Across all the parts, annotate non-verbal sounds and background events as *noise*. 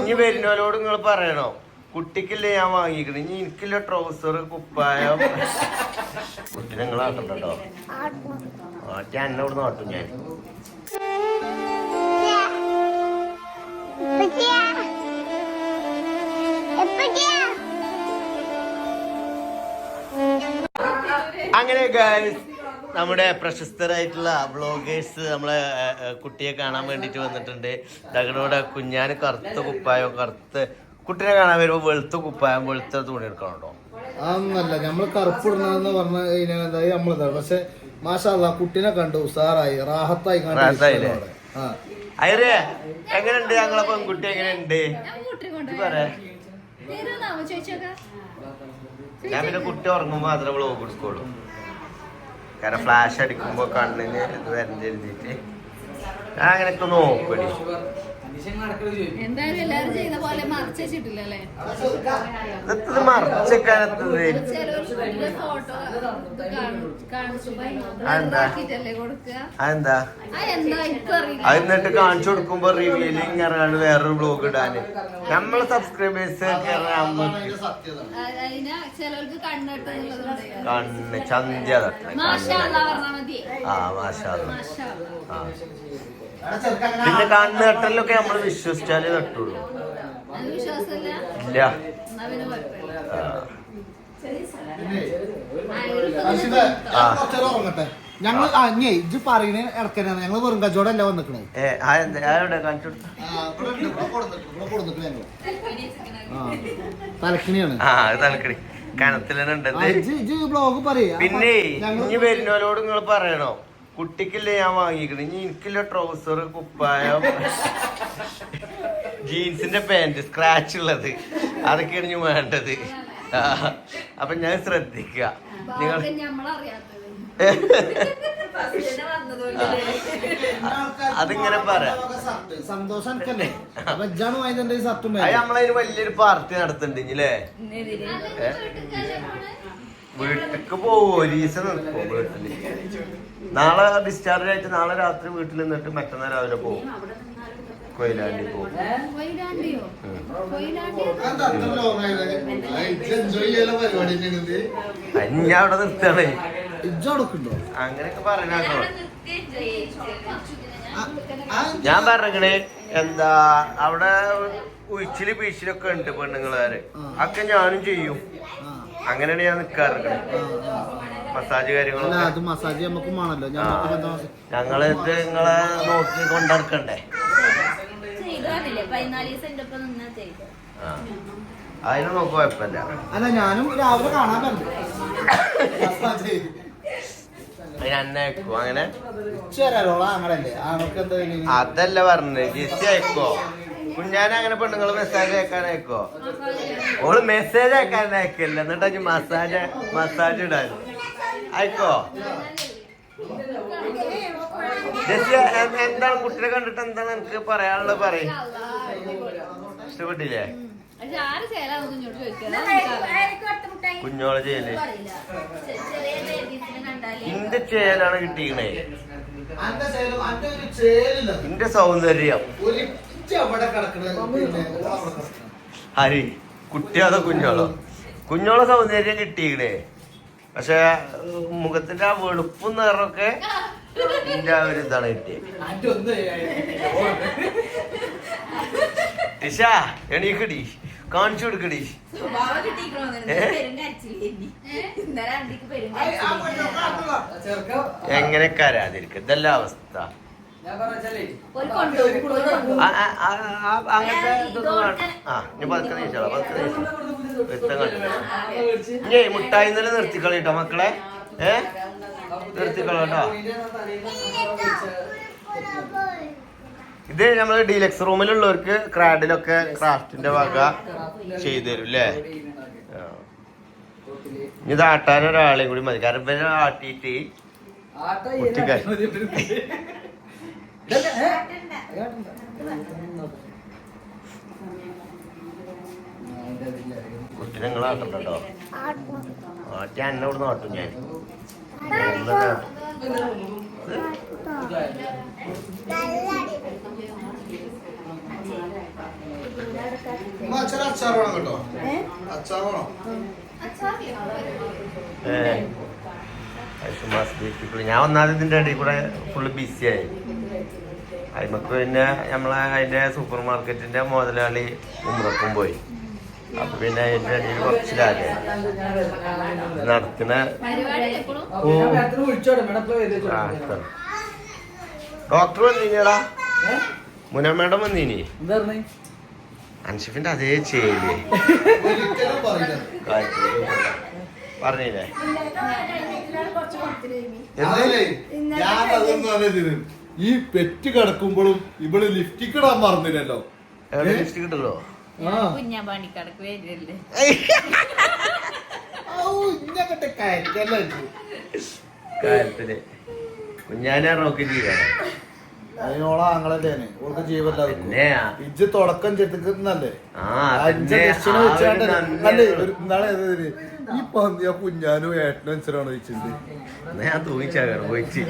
ഇനി വരുന്നവരോട് നിങ്ങൾ പറയണോ? കുട്ടിക്കില്ലേ ഞാൻ വാങ്ങിക്കണേ. ഇനി എനിക്കില്ല ട്രൗസർ കുപ്പായം. കുട്ടി നിങ്ങൾ ആട്ടണ്ടോ ആട്ടി എന്നെ ഇവിടെ നാട്ടും ഞാൻ. അങ്ങനെ guys, നമ്മുടെ പ്രശസ്തരായിട്ടുള്ള വ്ളോഗേഴ്സ് നമ്മളെ കുട്ടിയെ കാണാൻ വേണ്ടിട്ട് വന്നിട്ടുണ്ട്. ഞങ്ങളുടെ കുഞ്ഞാന് കറുത്ത കുപ്പായോ കറുത്ത് കുട്ടിനെ കാണാൻ വരുമ്പോ വെളുത്ത കുപ്പായം വെളുത്ത തുണി എടുക്കണോ അതൊന്നല്ല നമ്മൾ കറുപ്പിടണെന്ന് പറഞ്ഞ കഴിഞ്ഞാൽ എന്തായി നമ്മളിതാണ് പക്ഷെ മാഷാല്ല കുട്ടീനെ കണ്ടു ഉസാറായി റാഹത്തായി കണ്ടു റാഹത്തായില്ലേ? അയറേ എങ്ങനെയുണ്ട്? ഞങ്ങളെ പെൺകുട്ടി എങ്ങനെയുണ്ട്? ഞാൻ പിന്നെ കുട്ടി ഉറങ്ങുമ്പോ മാത്രമേ വ്ളോഗ് എടുക്കുള്ളൂ. കാരണം ഫ്ലാഷ് അടിക്കുമ്പോ കണ്ണിന് ഇത് വരണ്ട എഴുതിട്ട് ഞാൻ അങ്ങനെയൊക്കെ നോക്കടി എന്തായാലും എല്ലാരും പോലെ എന്നിട്ട് കാണിച്ചു. കൊടുക്കുമ്പോ റിവ്യൂൽ ഇറങ്ങാണ്ട് വേറൊരു ബ്ലോഗ് ഇടാന്. നമ്മളെ സബ്സ്ക്രൈബേഴ്സ് കണ്ണ് മതി. ആ മാഷാ. ആ. പിന്നെ കാണുന്ന തട്ടലൊക്കെ നമ്മൾ വിശ്വസിച്ചാലേ തട്ടുള്ളൂ. ഇല്ല. ഞങ്ങൾ ഇജ്ജ് പറയുന്നേ ഇടക്കനാണ് ഞങ്ങൾ വെറും കച്ചവടമല്ല വന്നിക്കണേ. തലക്കിണിയാണ്. തലക്കടി കനത്തിലുണ്ട് പിന്നെ ഇനി വരുന്നവരോട് നിങ്ങൾ പറയണോ? കുട്ടിക്കില്ലേ ഞാൻ വാങ്ങിക്കണേ? ഇനി എനിക്കില്ല ട്രൗസർ കുപ്പായം. ജീൻസിന്റെ പാന്റ് സ്ക്രാച്ച് ഉള്ളത്. അതൊക്കെയാണ് ഇനി വേണ്ടത്. അപ്പൊ ഞാൻ ശ്രദ്ധിക്കുക. നിങ്ങൾ അതിങ്ങനെ പറയാം. സന്തോഷം നമ്മളതിന് വലിയൊരു പാർട്ടി നടത്തുന്നുണ്ട് ഇനില്ലേ വീട്ടിക്ക് പോകും നിൽക്കും വീട്ടിൽ. നാളെ ഡിസ്ചാർജ് ആയിട്ട് നാളെ രാത്രി വീട്ടിൽ നിന്നിട്ട് മറ്റന്നാൾ രാവിലെ പോകും. കൊയിലാണ്ടി പോകും. ഞാൻ അവിടെ നിർത്തണേ അങ്ങനെയൊക്കെ പറഞ്ഞോ ഞാൻ പറഞ്ഞേ എന്താ അവിടെ ഉച്ചിൽ പീച്ചിലൊക്കെ ഉണ്ട് പെണ്ണുങ്ങളാര്. ഒക്കെ ഞാനും ചെയ്യും. അങ്ങനെയാണ് ഞാൻ നിക്കാറ് മസാജ് അല്ല കാര്യങ്ങളൊക്കെ അത് മസാജ് നമുക്ക് വേണല്ലോ. ഞങ്ങൾ ഇത് നിങ്ങളെ നോക്കി കൊണ്ടിറക്കണ്ടേ ചെയ്തോന്നില്ലേ പതിനാല് ദിവസം എന്റെ ഒപ്പം നിന്നാ ചെയ്തു അതിന് നോക്ക് കുഴപ്പമില്ല. അല്ല ഞാനും രാവിലെ കാണാൻ പറ്റും അങ്ങനെ? അതല്ല പറഞ്ഞത്. ജിസി അയക്കോ കുഞ്ഞാനെ അങ്ങനെ പെണ്ണുങ്ങൾ മെസ്സേജ് അയക്കാൻ അയക്കോ ഓൾ മെസ്സേജ് അയക്കാൻ അയക്കില്ല. എന്നിട്ട് മസാജ് മസാജ് ഇടാൻ. അയക്കോ? എന്താണ് കുട്ടിനെ കണ്ടിട്ട് എന്താണ് എനിക്ക് പറയാനുള്ളത് പറയും. ഇഷ്ടപ്പെട്ടില്ലേ? കുഞ്ഞോളെ ചെയ്യൽ. എന്റെ ഇന്റെ ചേലാണ് കിട്ടിക്കണേ. എന്റെ ചേലും-. ഇന്റെ സൗന്ദര്യം. ഹരി കുട്ടിയാതോ കുഞ്ഞോളോ? കുഞ്ഞോളെ സൗന്ദര്യം കിട്ടിയിട്ടേ പക്ഷെ മുഖത്തിന്റെ ആ വെളുപ്പും നിറമൊക്കെ എന്റെ ആ ഒരു ഇതാണ് കിട്ടിയത് ടിഷ എണീക്കടി. കാണിച്ചു കൊടുക്കടി. എങ്ങനെ കരാതിരിക്കും ഇതല്ല അവസ്ഥ. അങ്ങനത്തെ ഇനി മുട്ടായി നില നിർത്തിക്കളി കേട്ടോ മക്കളെ? ഏ? നിർത്തിക്കളോ കേട്ടോ? ഇത് നമ്മൾ ഡീലക്സ് റൂമിലുള്ളവർക്ക് ക്രാഡിലൊക്കെ ക്രാഫ്റ്റിന്റെ വക ചെയ്തു തരും അല്ലേ ഇത് ആട്ടാൻ ഒരാളെയും കൂടി മതി. കാരണം ഇവരെ ആട്ടിയിട്ട് കുട്ടിക്കാർ കുട്ടിനെ നിങ്ങൾ കേട്ടോ എന്നെ ഇവിടെ നാട്ടും ഞാൻ. അച്ചാർ വേണം കേട്ടോ. അച്ചാർ വേണം. ഏ. മാസ് ഞാൻ ഒന്നാമത് ഇതിന്റെ ഇടയിൽ കൂടെ ഫുള്ള് ബിസിയായി അതിമക്ക് പിന്നെ നമ്മളെ അതിന്റെ സൂപ്പർ മാർക്കറ്റിന്റെ മുതലാളി ഉമ്രക്കും പോയി. അപ്പൊ പിന്നെ അതിന്റെ ഇടയിൽ കുറച്ച് കുറച്ചിലാകെ നടത്തുന്ന. ഡോക്ടർ വന്നിനിടാ? മുന മേഡം വന്നിനി. അൻഷിഫിന്റെ അതേ ചേരി പറഞ്ഞില്ലേ? ഈ പെറ്റ് കിടക്കുമ്പോഴും ഇവൾ ലിഫ്റ്റ് കിടാൻ മറന്നില്ലല്ലോ. ലിഫ്റ്റ് കിട്ടല്ലോ ആ. കുഞ്ഞാ പണിക്കടക്ക് വരില്ലേ? *laughs* ഔ, ഇന്നങ്ങട്ട് കയറ്റല്ലേ ഇത്. കാര്യത്തിൽ കുഞ്ഞാനെ റോക്കറ്റ് ചെയ്യണം അതിനോളെ ആങ്ങളല്ലേ ഓൾക്ക് ജീവല്ലാതെ പിന്നെ ഇജ്ജ് തുടക്കം ചെത്തിക്കുന്നല്ലേ? ഈ പന്നിയ കുഞ്ഞാനും ഏട്ടനും ഞാൻ തൂങ്ങിച്ചാകാറ് പോയിച്ച്.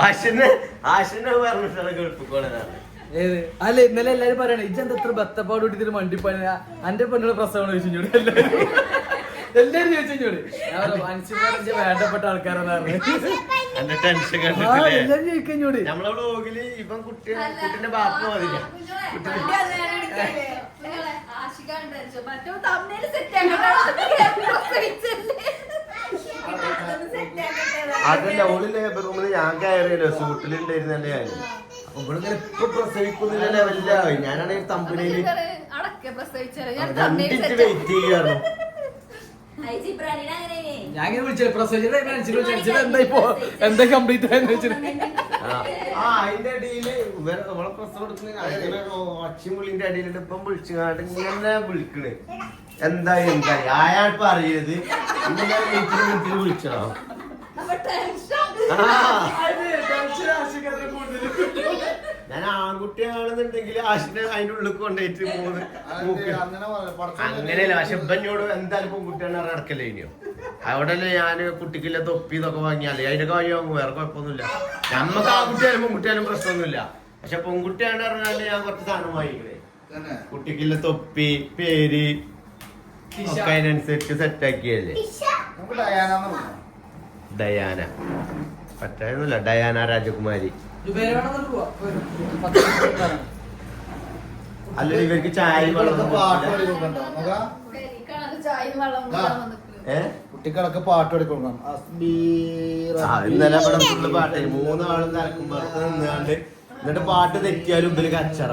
ആശന് ആശനെ പറഞ്ഞിട്ടാണ് കേൾപ്പിക്കോളെന്നാണ് ഏത്? അല്ല ഇന്നലെ എല്ലാരും പറയണേ ഇജ്ജെന്താ എത്ര ബത്തപ്പാട് കൂട്ടിട്ട് മണ്ടിപ്പണി അന്റെ പെണ്ണുള്ള പ്രസവമാണ് ചോദിച്ചോട് എല്ലാരും. ചോദിച്ചോട് മനുഷ്യന്മാരെ വേണ്ടപ്പെട്ട ആൾക്കാരാണ് എന്റെ ടെൻഷൻ ആ കണ്ടിട്ടില്ലേ? എല്ലാരും ചോദിക്കഞ്ഞോട് നമ്മളെ വ്ളോഗിൽ ഇവൻ കുട്ടി കുട്ടിന്റെ ബാപ്പ് മതില്ല അതല്ല ഓൾ ലേബർ റൂമിൽ ഞാൻ കയറിയല്ലോ സൂട്ടിലുണ്ടായിരുന്നല്ലേ ഞാൻ. അപ്പൊ ഇവളിങ്ങനെ ഇപ്പൊ പ്രസവിക്കുന്ന ലെവലിലായി ഞാനാണെങ്കിൽ തമ്പനയിൽ ഞാൻ രണ്ടിട്ട് വെയിറ്റ് ചെയ്യാറുണ്ട് ഐജിബ്രാനിനെ അങ്ങനെ ഞാൻ ഇങ്ങനെ വിളിച്ചത്. പ്രസവിച്ചത് മനസ്സിൽ എന്താ ഇപ്പോ? എന്താ കംപ്ലീറ്റ് ആയെന്ന് വെച്ചിട്ട്? ആ ആ, അതിന്റെ അടിയിൽ ഇവരെ നമ്മളെ പ്രസവം എടുക്കുന്ന ഒച്ചയും വിളിന്റെ അടിയിലിട്ട് ഇപ്പം വിളിച്ചുകാണ്ട് ഇങ്ങനെ വിളിക്കണ്. എന്തായി എന്തായി ആയാൾ പറയത് ഇങ്ങനെ വിളിച്ചോ ഞാൻ ആൺകുട്ടിയാണെന്നുണ്ടെങ്കിൽ ആശിനെ അതിന്റെ ഉള്ളിൽ കൊണ്ടുപോയിട്ട് പോകുന്നത് അങ്ങനെയല്ല പക്ഷെ ഇപ്പന്നോട് എന്തായാലും പെൺകുട്ടിയാണ് നടക്കല്ലേ ഇനിയോ? അവിടെല്ലേ ഞാൻ കുട്ടിക്കില്ല തൊപ്പി ഇതൊക്കെ വാങ്ങിയാലേ അതിന്റെ കാര്യം വാങ്ങും വേറെ കുഴപ്പമൊന്നുമില്ല. നമ്മക്ക് ആൺകുട്ടിയാലും പെൺകുട്ടിയാലും പ്രശ്നമൊന്നുമില്ല. പക്ഷെ പെൺകുട്ടിയാണ് പറഞ്ഞാൽ ഞാൻ കുറച്ച് സാധനം വാങ്ങിക്കേ കുട്ടിക്കില്ല തൊപ്പി പേര് ഒക്കെ അതിനനുസരിച്ച് സെറ്റാക്കിയല്ലേ നമുക്ക്. ഡയാന. പറ്റായൊന്നുമില്ല ഡയാന രാജകുമാരി. അല്ല ഇവർക്ക് ചായ കുട്ടികളൊക്കെ പാട്ട് ആ, ഇന്നലെ ഇവിടെ ഫുള്ള് പാട്ട് മൂന്നാളും പുറത്ത് നിന്നാണ്ട് എന്നിട്ട് പാട്ട് തെറ്റിയാലും ഇവർ കച്ചറ.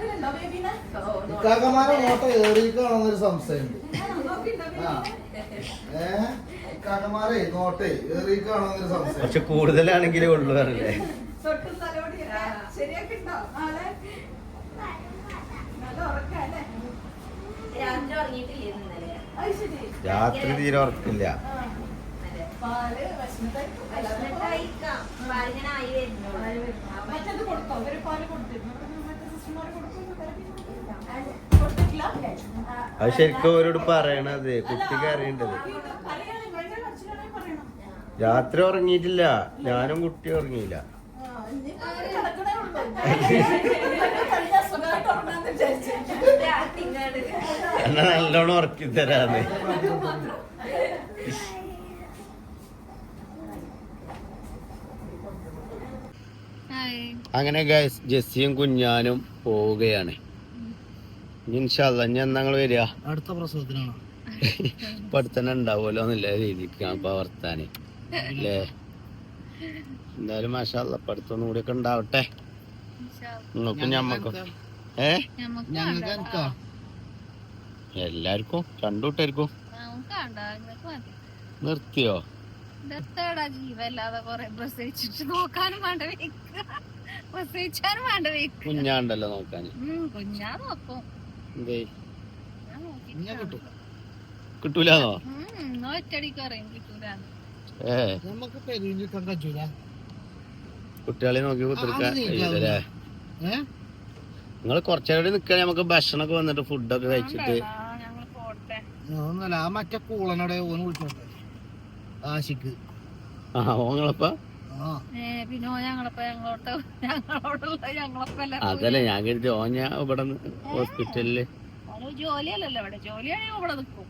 ബേബിനെ? ഓട്ടോ നോട്ട ഏറിക്കാണെന്നൊരു സംശയമുണ്ട്. നോക്കിണ്ടോ ആ. ഏ? ഇക്കാക്കമാരെ നോട്ടെ സംശയം പക്ഷെ കൂടുതലാണെങ്കിലേ ഉള്ളു അറിയില്ലേ രാത്രി തീരെ ഉറക്കില്ല. പാൽ കൊടുത്തോ? ഒരു പാൽ കൊടുത്തിരുന്നു. അത് ശരിക്കും അവരോട് പറയണത്. കുട്ടിക്ക് അറിയേണ്ടത്. രാത്രി ഉറങ്ങിയിട്ടില്ല. ഞാനും കുട്ടി ഉറങ്ങിയില്ല. എന്നെ നല്ലോണം ഉറക്കി തരാന്ന്. അങ്ങനെ ഗൈസ് ജെസ്സിയും കുഞ്ഞാനും പോവുകയാണ്. ഇൻഷാല്ല ഞാൻ ഞങ്ങൾ വരിക? അടുത്ത പ്രസവത്തിനാണ്. ഇപ്പൊ അടുത്തന്നെ ഉണ്ടാവുമല്ലോ എന്നുള്ള രീതിക്ക് ഞാൻ ഇപ്പൊ വർത്താന് അല്ലേ? എന്തായാലും മാഷാല്ല പഠിത്തം കൂടി ഒക്കെ ഉണ്ടാവട്ടെ. നിങ്ങൾക്കും ഞമ്മക്കും. ഏ? എല്ലാവർക്കും രണ്ടു കൂട്ടായിരിക്കും നിങ്ങൾക്ക് നിർത്തിയോ? ഇതെത്തേടാ ജീവല്ലാതെ കൊറേ പ്രസവിച്ചിട്ട് നോക്കാനും വേണ്ട വെക്ക. പ്രസവിച്ചാനും വേണ്ട വെക്ക. കുഞ്ഞാണ്ടല്ലോ നോക്കാൻ കുഞ്ഞാ നോക്കും. കിട്ടൂലോ. ഒറ്റടിക്ക് പറയും കിട്ടൂലാന്ന്. നമുക്ക് പെരുഞ്ഞിക്കാൻ കഴിയൂല കുട്ടികളെ നോക്കി കുത്തിരിക്കാൻ നിങ്ങൾ കുറച്ചുകൂടി നിക്കാൻ നമുക്ക് ഭക്ഷണമൊക്കെ വന്നിട്ട് ഫുഡൊക്കെ കഴിച്ചിട്ട്. ഒന്നുമല്ല ആ മറ്റേ കൂളനോടെ ഓന്ന് വിളിച്ചോട്ടെ. ആശിക്ക്. ആ ഓങ്ങളപ്പ? അതല്ലേ ഞാൻ കരുതി ഓഞ്ഞ ഇവിടെ ഹോസ്പിറ്റലിൽ. ജോലിയല്ലല്ലോ ഇവിടെ. ജോലിയാണെങ്കിൽ ഇവിടെ നിൽക്കും